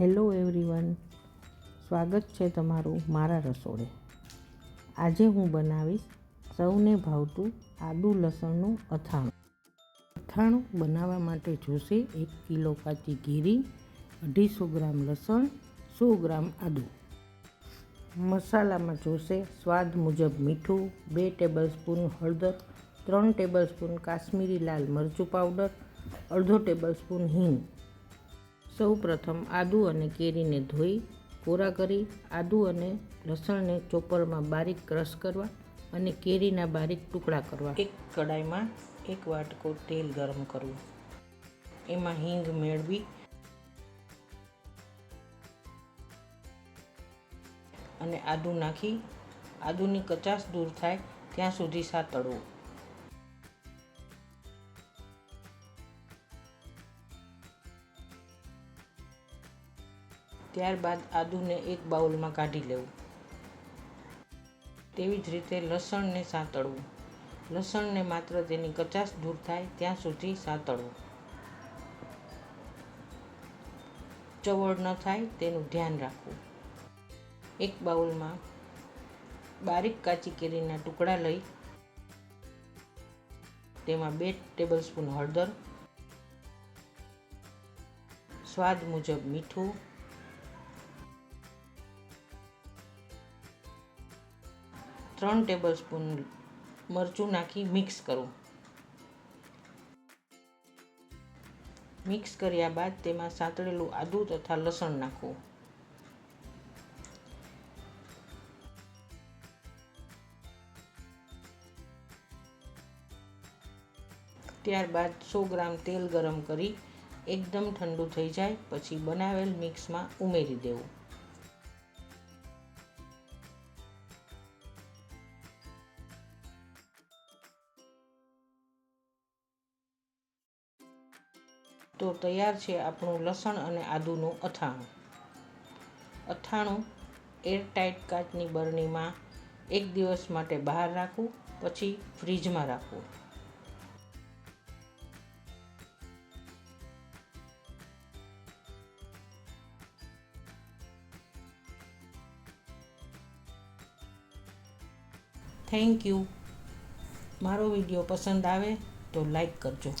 Hello everyone. સ્વાગત છે તમારું મારા રસોડે. આજે હું બનાવીશ સૌને ભાવતું આદુ લસણનું અથાણું. અથાણું બનાવવા માટે જોશે એક કિલો કાચી ઘીરી, અઢીસો ગ્રામ લસણ, સો ગ્રામ આદુ. મસાલામાં જોશે સ્વાદ મુજબ મીઠું, બે ટેબલ સ્પૂન હળદર, ત્રણ ટેબલ સ્પૂન કાશ્મીરી લાલ મરચું પાવડર, અડધો ટેબલ સ્પૂન હિંગ. સૌ પ્રથમ આદુ અને કેરીને ધોઈ, કોરા કરી, આદુ અને લસણને ચોપરમાં બારીક ક્રશ કરવા અને કેરીના બારીક ટુકડા કરવા. એક કડાઈમાં એક વાટકો તેલ ગરમ કરવું. એમાં હિંગ મેળવી અને આદુ નાખી. આદુની કચાશ દૂર થાય ત્યાં સુધી સાતળવું. ત્યારબાદ આદુને એક બાઉલમાં કાઢી લેવું. તેવી જ રીતે લસણને સાંતળવું. લસણને માત્ર તેની કચાશ દૂર થાય ત્યાં સુધી સાંતળવું. ચવળ ન થાય તેનું ધ્યાન રાખવું. એક બાઉલમાં બારીક કાચી કેરીના ટુકડા લઈ, તેમાં બે ટેબલ સ્પૂન હળદર, સ્વાદ મુજબ મીઠું ત્રણ ટેબલ સ્પૂન મરચું નાખી મિક્સ કરું. મિક્સ કર્યા બાદ તેમાં સાંતળેલું આદું તથા લસણ નાખવું. ત્યારબાદ સો ગ્રામ તેલ ગરમ કરી એકદમ ઠંડુ થઈ જાય, પછી બનાવેલ મિક્સમાં ઉમેરી દેવું. તો તૈયાર છે આપણું લસણ અને આદુનું અથાણું. અથાણું એરટાઈટ કાચની બરણીમાં એક દિવસ માટે બહાર રાખવું, પછી ફ્રીજમાં રાખવું. થેન્ક યુ મારો વીડિયો પસંદ આવે તો લાઈક કરજો.